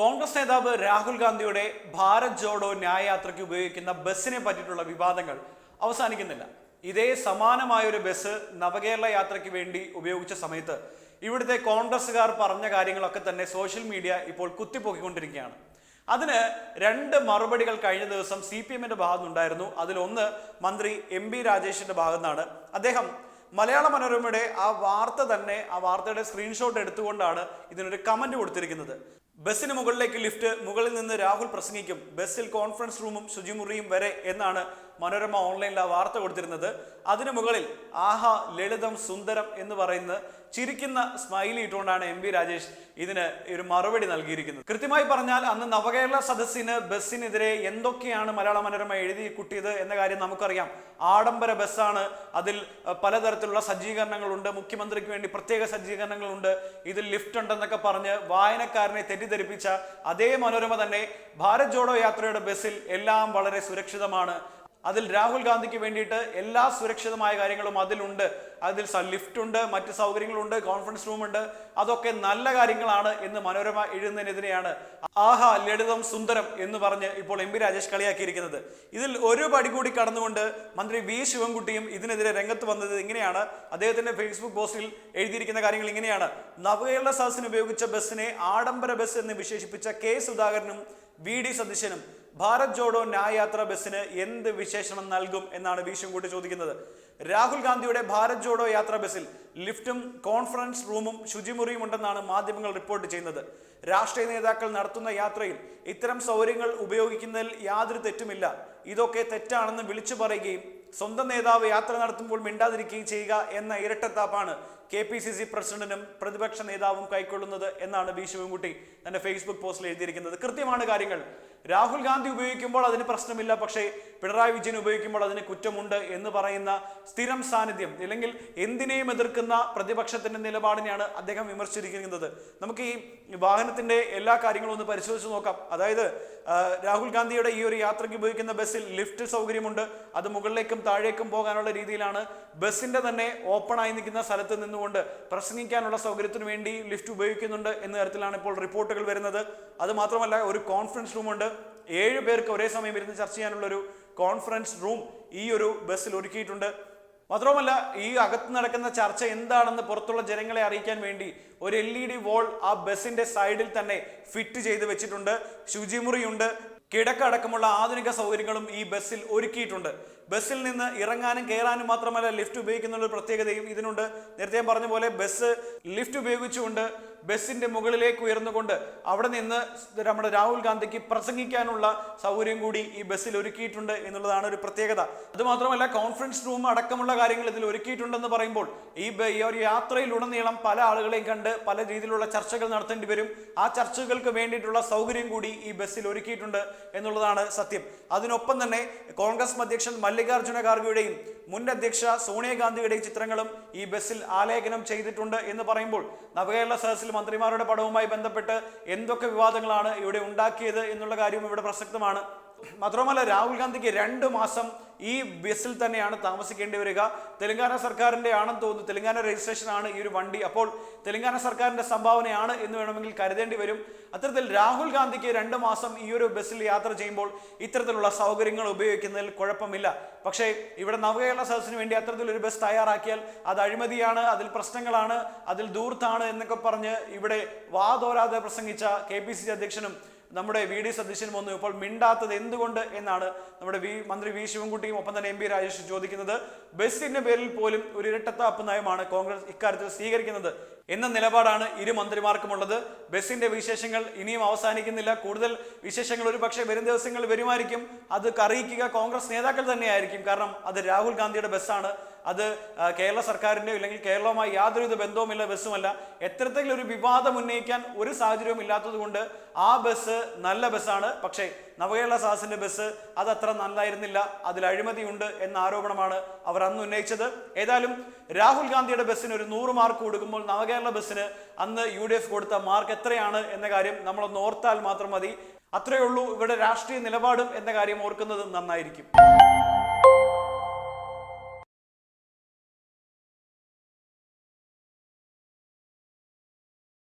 കോൺഗ്രസ് നേതാവ് രാഹുൽ ഗാന്ധിയുടെ ഭാരത് ജോഡോ ന്യായയാത്രയ്ക്ക് ഉപയോഗിക്കുന്ന ബസ്സിനെ പറ്റിയിട്ടുള്ള വിവാദങ്ങൾ അവസാനിക്കുന്നില്ല. ഇതേ സമാനമായ ഒരു ബസ് നവകേരള യാത്രയ്ക്ക് വേണ്ടി ഉപയോഗിച്ച സമയത്ത് ഇവിടുത്തെ കോൺഗ്രസ്സുകാർ പറഞ്ഞ കാര്യങ്ങളൊക്കെ തന്നെ സോഷ്യൽ മീഡിയ ഇപ്പോൾ കുത്തിപ്പൊക്കിക്കൊണ്ടിരിക്കുകയാണ്. അതിന് രണ്ട് മറുപടികൾ കഴിഞ്ഞ ദിവസം സി പി എമ്മിന്റെ ഭാഗത്തുനിന്നുണ്ടായിരുന്നു. അതിലൊന്ന് മന്ത്രി എം ബി രാജേഷിന്റെ ഭാഗത്തുനിന്നാണ്. അദ്ദേഹം മലയാള മനോരമയുടെ ആ വാർത്ത തന്നെ ആ വാർത്തയുടെ സ്ക്രീൻഷോട്ട് എടുത്തുകൊണ്ടാണ് ഇതിനൊരു കമന്റ് കൊടുത്തിരിക്കുന്നത്. ബസ്സിന് മുകളിലേക്ക് ലിഫ്റ്റ് മുകളിൽ നിന്ന് രാഹുൽ പ്രസംഗിക്കും. ബസ്സിൽ കോൺഫറൻസ് റൂമും ശുചിമുറിയും വരെ എന്നാണ് മനോരമ ഓൺലൈനിൽ ആ വാർത്ത കൊടുത്തിരുന്നത്. അതിനു മുകളിൽ ആഹാ ലളിതം സുന്ദരം എന്ന് പറയുന്ന ചിരിക്കുന്ന സ്മൈലി ഇട്ടുകൊണ്ടാണ് എം രാജേഷ് ഇതിന് ഒരു മറുപടി നൽകിയിരിക്കുന്നത്. കൃത്യമായി പറഞ്ഞാൽ അന്ന് നവകേരള സദസ്സിന് ബസ്സിനെതിരെ എന്തൊക്കെയാണ് മലയാള മനോരമ എഴുതി കുട്ടിയത് എന്ന കാര്യം നമുക്കറിയാം. ആഡംബര ബസ്സാണ്. അതിൽ പലതരത്തിലുള്ള സജ്ജീകരണങ്ങളുണ്ട്. മുഖ്യമന്ത്രിക്ക് വേണ്ടി പ്രത്യേക സജ്ജീകരണങ്ങളുണ്ട്. ഇതിൽ ലിഫ്റ്റ് ഉണ്ടെന്നൊക്കെ പറഞ്ഞ് വായനക്കാരനെ തെറ്റിദ്ധരിപ്പിച്ച അതേ മനോരമ തന്നെ ഭാരത് ജോഡോ യാത്രയുടെ ബസ്സിൽ എല്ലാം വളരെ സുരക്ഷിതമാണ്. അതിൽ രാഹുൽ ഗാന്ധിക്ക് വേണ്ടിയിട്ട് എല്ലാ സുരക്ഷിതമായ കാര്യങ്ങളും അതിലുണ്ട്. അതിൽ ലിഫ്റ്റ് ഉണ്ട് മറ്റ് സൗകര്യങ്ങളുണ്ട് കോൺഫറൻസ് റൂം ഉണ്ട്. അതൊക്കെ നല്ല കാര്യങ്ങളാണ് എന്ന് മനോരമ എഴുതുന്നതിനെതിരെയാണ് ആഹാ ലളിതം സുന്ദരം എന്ന് പറഞ്ഞ് ഇപ്പോൾ എം പി രാജേഷ് കളിയാക്കിയിരിക്കുന്നത്. ഇതിൽ ഒരു പടി കൂടി കടന്നുകൊണ്ട് മന്ത്രി വി ശിവൻകുട്ടിയും ഇതിനെതിരെ രംഗത്ത് വന്നത് ഇങ്ങനെയാണ്. അദ്ദേഹത്തിന്റെ ഫേസ്ബുക്ക് പോസ്റ്റിൽ എഴുതിയിരിക്കുന്ന കാര്യങ്ങൾ ഇങ്ങനെയാണ്. നവകേരള സദസ്സിന് ഉപയോഗിച്ച ബസ്സിനെ ആഡംബര ബസ് എന്ന് വിശേഷിപ്പിച്ച കെ സുധാകരനും വി ഡി സതീശനും ഭാരത് ജോഡോ ന്യായയാത്ര ബസ്സിന് എന്ത് വിശേഷണം നൽകും എന്നാണ് വി കൂട്ടി ചോദിക്കുന്നത്. രാഹുൽ ഗാന്ധിയുടെ ഭാരത് ജോഡോ യാത്ര ബസ്സിൽ ലിഫ്റ്റും കോൺഫറൻസ് റൂമും ശുചിമുറിയും ഉണ്ടെന്നാണ് മാധ്യമങ്ങൾ റിപ്പോർട്ട് ചെയ്യുന്നത്. രാഷ്ട്രീയ നേതാക്കൾ നടത്തുന്ന യാത്രയിൽ ഇത്തരം സൗകര്യങ്ങൾ ഉപയോഗിക്കുന്നതിൽ യാതൊരു തെറ്റുമില്ല. ഇതൊക്കെ തെറ്റാണെന്ന് വിളിച്ചു പറയുകയും സ്വന്തം നേതാവ് യാത്ര നടത്തുമ്പോൾ മിണ്ടാതിരിക്കുകയും ചെയ്യുക എന്ന ഇരട്ടത്താപ്പാണ് കെ പി സി സി പ്രസിഡന്റിനും പ്രതിപക്ഷ നേതാവും കൈക്കൊള്ളുന്നത് എന്നാണ് ബി ശിവൻകുട്ടി തന്റെ ഫേസ്ബുക്ക് പോസ്റ്റിൽ എഴുതിയിരിക്കുന്നത്. കൃത്യമാണ് കാര്യങ്ങൾ. രാഹുൽ ഗാന്ധി ഉപയോഗിക്കുമ്പോൾ അതിന് പ്രശ്നമില്ല പക്ഷേ പിണറായി വിജയൻ ഉപയോഗിക്കുമ്പോൾ അതിന് കുറ്റമുണ്ട് എന്ന് പറയുന്ന സ്ഥിരം സാന്നിധ്യം അല്ലെങ്കിൽ എന്തിനേയും എതിർക്കുന്ന പ്രതിപക്ഷത്തിന്റെ നിലപാടിനെയാണ് അദ്ദേഹം വിമർശിച്ചിരിക്കുന്നത്. നമുക്ക് ഈ വാഹനത്തിന്റെ എല്ലാ കാര്യങ്ങളും ഒന്ന് പരിശോധിച്ച് നോക്കാം. അതായത് രാഹുൽ ഗാന്ധിയുടെ ഈ ഒരു യാത്രയ്ക്ക് ഉപയോഗിക്കുന്ന ബസ്സിൽ ലിഫ്റ്റ് സൗകര്യമുണ്ട്. അത് മുകളിലേക്കും താഴേക്കും പോകാനുള്ള രീതിയിലാണ് ബസ്സിന്റെ തന്നെ ഓപ്പൺ ആയി നിൽക്കുന്ന സ്ഥലത്ത് നിന്നുകൊണ്ട് പ്രസംഗിക്കാനുള്ള സൗകര്യത്തിന് വേണ്ടി ലിഫ്റ്റ് ഉപയോഗിക്കുന്നുണ്ട് എന്ന തരത്തിലാണ് ഇപ്പോൾ റിപ്പോർട്ടുകൾ വരുന്നത്. അത് മാത്രമല്ല ഒരു കോൺഫറൻസ് റൂം ഉണ്ട് ഏഴ് പേർക്ക് ഒരേ സമയം ഇരുന്ന് ചർച്ച ചെയ്യാനുള്ള ഒരു കോൺഫറൻസ് റൂം ഈ ഒരു ബസ്സിൽ ഒരുക്കിയിട്ടുണ്ട്. മാത്രവുമല്ല ഈ അകത്ത് നടക്കുന്ന ചർച്ച എന്താണെന്ന് പുറത്തുള്ള ജനങ്ങളെ അറിയിക്കാൻ വേണ്ടി ഒരു എൽ ഇ ഡി വോൾ ആ ബസ്സിന്റെ സൈഡിൽ തന്നെ ഫിറ്റ് ചെയ്ത് വെച്ചിട്ടുണ്ട്. ശുചിമുറിയുണ്ട്. കിടക്കടക്കമുള്ള ആധുനിക സൗകര്യങ്ങളും ഈ ബസ്സിൽ ഒരുക്കിയിട്ടുണ്ട്. ബസ്സിൽ നിന്ന് ഇറങ്ങാനും കയറാനും മാത്രമല്ല ലിഫ്റ്റ് ഉപയോഗിക്കുന്ന ഒരു പ്രത്യേകതയും ഇതിനുണ്ട്. നേരത്തെ ഞാൻ പറഞ്ഞ പോലെ ബസ് ലിഫ്റ്റ് ഉപയോഗിച്ചുകൊണ്ട് ബസ്സിന്റെ മുകളിലേക്ക് ഉയർന്നുകൊണ്ട് അവിടെ നിന്ന് നമ്മുടെ രാഹുൽ ഗാന്ധിക്ക് പ്രസംഗിക്കാനുള്ള സൗകര്യം കൂടി ഈ ബസ്സിൽ ഒരുക്കിയിട്ടുണ്ട് എന്നുള്ളതാണ് ഒരു പ്രത്യേകത. അതുമാത്രമല്ല കോൺഫറൻസ് റൂം അടക്കമുള്ള കാര്യങ്ങൾ ഇതിൽ ഒരുക്കിയിട്ടുണ്ടെന്ന് പറയുമ്പോൾ ഈ ഒരു യാത്രയിലുടനീളം പല ആളുകളെയും കണ്ട് പല രീതിയിലുള്ള ചർച്ചകൾ നടത്തേണ്ടി വരും. ആ ചർച്ചകൾക്ക് വേണ്ടിയിട്ടുള്ള സൗകര്യം കൂടി ഈ ബസ്സിൽ ഒരുക്കിയിട്ടുണ്ട് എന്നുള്ളതാണ് സത്യം. അതിനൊപ്പം തന്നെ കോൺഗ്രസ് അധ്യക്ഷൻ മല്ലികാർജുന ഖാർഗെയുടെയും മുൻ അധ്യക്ഷ സോണിയാഗാന്ധിയുടെ ചിത്രങ്ങളും ഈ ബസ്സിൽ ആലേഖനം ചെയ്തിട്ടുണ്ട് എന്ന് പറയുമ്പോൾ നവകേരള സദസ്സിൽ മന്ത്രിമാരുടെ പടവുമായി ബന്ധപ്പെട്ട് എന്തൊക്കെ വിവാദങ്ങളാണ് ഇവിടെ ഉണ്ടാക്കിയത് എന്നുള്ള കാര്യവും ഇവിടെ പ്രസക്തമാണ്. മാത്രമല്ല രാഹുൽ ഗാന്ധിക്ക് രണ്ട് മാസം ഈ ബസ്സിൽ തന്നെയാണ് താമസിക്കേണ്ടി വരിക. തെലങ്കാന സർക്കാരിന്റെ ആണെന്ന് തോന്നുന്നു. തെലങ്കാന രജിസ്ട്രേഷൻ ആണ് ഈ ഒരു വണ്ടി. അപ്പോൾ തെലങ്കാന സർക്കാരിന്റെ സംഭാവനയാണ് എന്ന് വേണമെങ്കിൽ കരുതേണ്ടി വരും. അത്തരത്തിൽ രാഹുൽ ഗാന്ധിക്ക് രണ്ട് മാസം ഈ ഒരു ബസ്സിൽ യാത്ര ചെയ്യുമ്പോൾ ഇത്തരത്തിലുള്ള സൗകര്യങ്ങൾ ഉപയോഗിക്കുന്നതിൽ കുഴപ്പമില്ല. പക്ഷേ ഇവിടെ നവകേരള സദസ്സിന് വേണ്ടി അത്തരത്തിലൊരു ബസ് തയ്യാറാക്കിയാൽ അത് അഴിമതിയാണ് അതിൽ പ്രശ്നങ്ങളാണ് അതിൽ ദൂർത്താണ് എന്നൊക്കെ പറഞ്ഞ് ഇവിടെ വാതോരാതെ പ്രസംഗിച്ച കെ പി സി അധ്യക്ഷനും നമ്മുടെ വി ഡി സതീശനും ഒന്നും ഇപ്പോൾ മിണ്ടാത്തത് എന്തുകൊണ്ട് എന്നാണ് നമ്മുടെ വി മന്ത്രി വി ശിവൻകുട്ടിയും ഒപ്പം തന്നെ എം പി രാജേഷ് ചോദിക്കുന്നത്. ബസിന്റെ പേരിൽ പോലും ഒരു ഇരട്ടത്താപ്പ് നയമാണ് കോൺഗ്രസ് ഇക്കാര്യത്തിൽ സ്വീകരിക്കുന്നത് എന്ന നിലപാടാണ് ഇരു മന്ത്രിമാർക്കുമുള്ളത്. ബസിന്റെ വിശേഷങ്ങൾ ഇനിയും അവസാനിക്കുന്നില്ല. കൂടുതൽ വിശേഷങ്ങൾ ഒരു പക്ഷേ വരും ദിവസങ്ങളിൽ വരുമായിരിക്കും. അത് അറിയിക്കുക കോൺഗ്രസ് നേതാക്കൾ തന്നെയായിരിക്കും. കാരണം അത് രാഹുൽ ഗാന്ധിയുടെ ബസ്സാണ്. അത് കേരള സർക്കാരിന്റെയോ അല്ലെങ്കിൽ കേരളവുമായി യാതൊരുവിധ ബന്ധവുമില്ല ബസ്സുമല്ല. എത്രത്തെങ്കിലും ഒരു വിവാദം ഉന്നയിക്കാൻ ഒരു സാഹചര്യവും ഇല്ലാത്തത് കൊണ്ട് ആ ബസ് നല്ല ബസ്സാണ്. പക്ഷേ നവകേരള സാഹസിന്റെ ബസ് അത് അത്ര നല്ലായിരുന്നില്ല. അതിൽ അഴിമതിയുണ്ട് എന്ന ആരോപണമാണ് അവർ അന്ന് ഉന്നയിച്ചത്. ഏതായാലും രാഹുൽ ഗാന്ധിയുടെ ബസ്സിന് ഒരു നൂറ് മാർക്ക് കൊടുക്കുമ്പോൾ നവകേരള ബസ്സിന് അന്ന് യു കൊടുത്ത മാർക്ക് എത്രയാണ് എന്ന കാര്യം നമ്മളൊന്ന് ഓർത്താൽ മാത്രം മതി. അത്രയേ ഉള്ളൂ. ഇവിടെ രാഷ്ട്രീയ നിലപാടും എന്ന കാര്യം ഓർക്കുന്നത് നന്നായിരിക്കും.